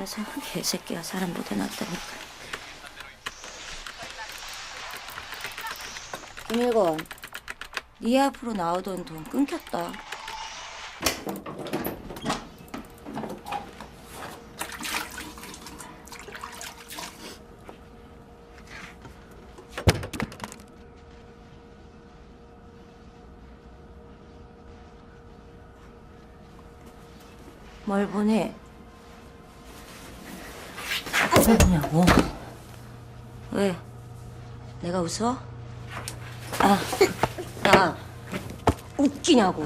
이래서 개새끼가 사람 못 해놨다니까. 김일건, 네 앞으로 나오던 돈 끊겼다. 뭘 보내? 뭐냐고? 왜? 내가 웃어? 아, 나 웃기냐고.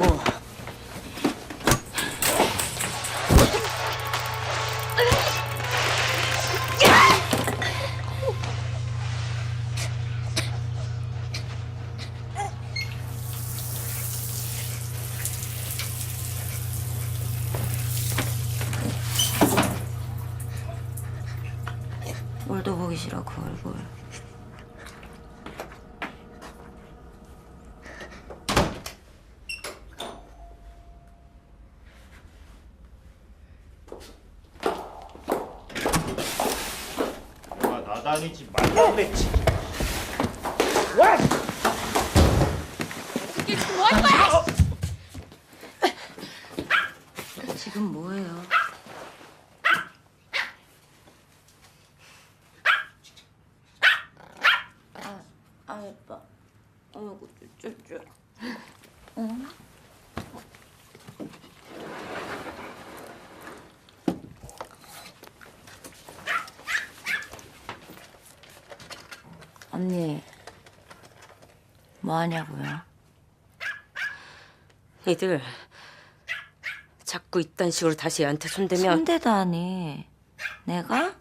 얼도 보기 싫어 그 얼굴. 아, 나다니지 말라 그랬지. 와! 지금 뭐해요? 아, 아 예뻐. 어이구 쭈쭈쭈. 응? 언니 뭐 하냐고요? 니들 자꾸 이딴 식으로 다시 얘한테 손대면 손대다니 내가?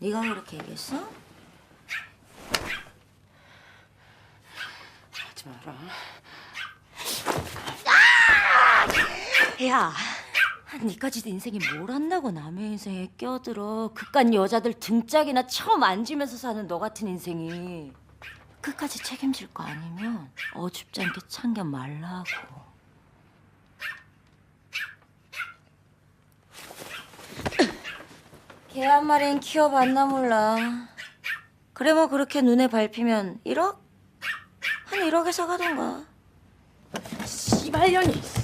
네가 그렇게 얘기했어? 하지 마라. 야, 니까지도 인생이 뭘 안다고 남의 인생에 껴들어. 그깟 여자들 등짝이나 처음 앉으면서 사는 너 같은 인생이. 끝까지 책임질 거 아니면 어줍지 않게 참견 말라고. 개 한 마리는 키워봤나 몰라. 그래 뭐 그렇게 눈에 밟히면 1억? 한 1억에 사가던가 씨발년이.